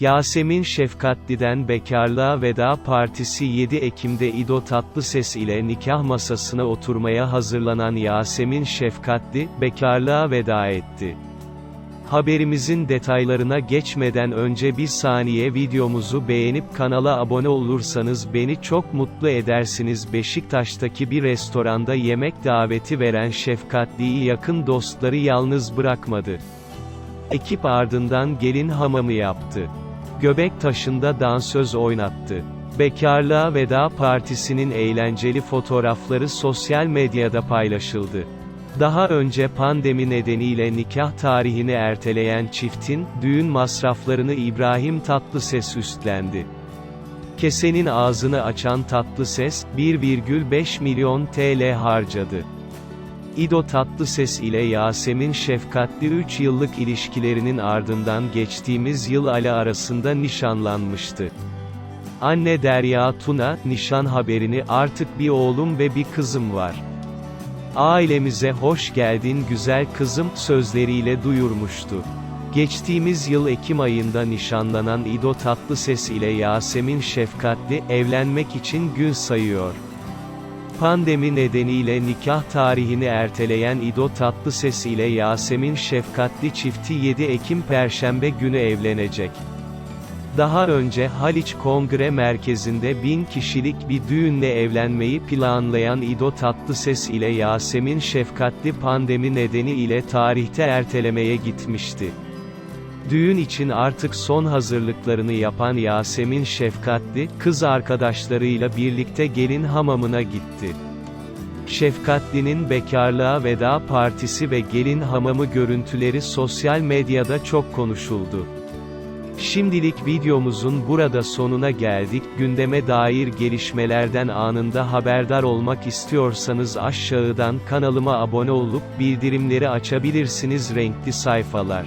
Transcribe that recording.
Yasemin Şefkatli'den bekarlığa veda partisi 7 Ekim'de İdo Tatlıses ile nikah masasına oturmaya hazırlanan Yasemin Şefkatli, bekarlığa veda etti. Haberimizin detaylarına geçmeden önce bir saniye videomuzu beğenip kanala abone olursanız beni çok mutlu edersiniz. Beşiktaş'taki bir restoranda yemek daveti veren Şefkatli'yi yakın dostları yalnız bırakmadı. Ekip ardından gelin hamamı yaptı. Göbek taşında dansöz oynattı. Bekarlığa veda partisinin eğlenceli fotoğrafları sosyal medyada paylaşıldı. Daha önce pandemi nedeniyle nikah tarihini erteleyen çiftin, düğün masraflarını İbrahim Tatlıses üstlendi. Kesenin ağzını açan Tatlıses, 1,5 milyon TL harcadı. İdo Tatlıses ile Yasemin Şefkatli 3 yıllık ilişkilerinin ardından geçtiğimiz yıl Ali arasında nişanlanmıştı. Anne Derya Tuna, nişan haberini artık bir oğlum ve bir kızım var. Ailemize hoş geldin güzel kızım sözleriyle duyurmuştu. Geçtiğimiz yıl Ekim ayında nişanlanan İdo Tatlıses ile Yasemin Şefkatli evlenmek için gün sayıyor. Pandemi nedeniyle nikah tarihini erteleyen İdo Tatlıses ile Yasemin Şefkatli çifti 7 Ekim Perşembe günü evlenecek. Daha önce Haliç Kongre Merkezi'nde bin kişilik bir düğünle evlenmeyi planlayan İdo Tatlıses ile Yasemin Şefkatli pandemi nedeniyle tarihte ertelemeye gitmişti. Düğün için artık son hazırlıklarını yapan Yasemin Şefkatli, kız arkadaşlarıyla birlikte gelin hamamına gitti. Şefkatli'nin bekarlığa veda partisi ve gelin hamamı görüntüleri sosyal medyada çok konuşuldu. Şimdilik videomuzun burada sonuna geldik. Gündeme dair gelişmelerden anında haberdar olmak istiyorsanız aşağıdan kanalıma abone olup bildirimleri açabilirsiniz renkli sayfalar.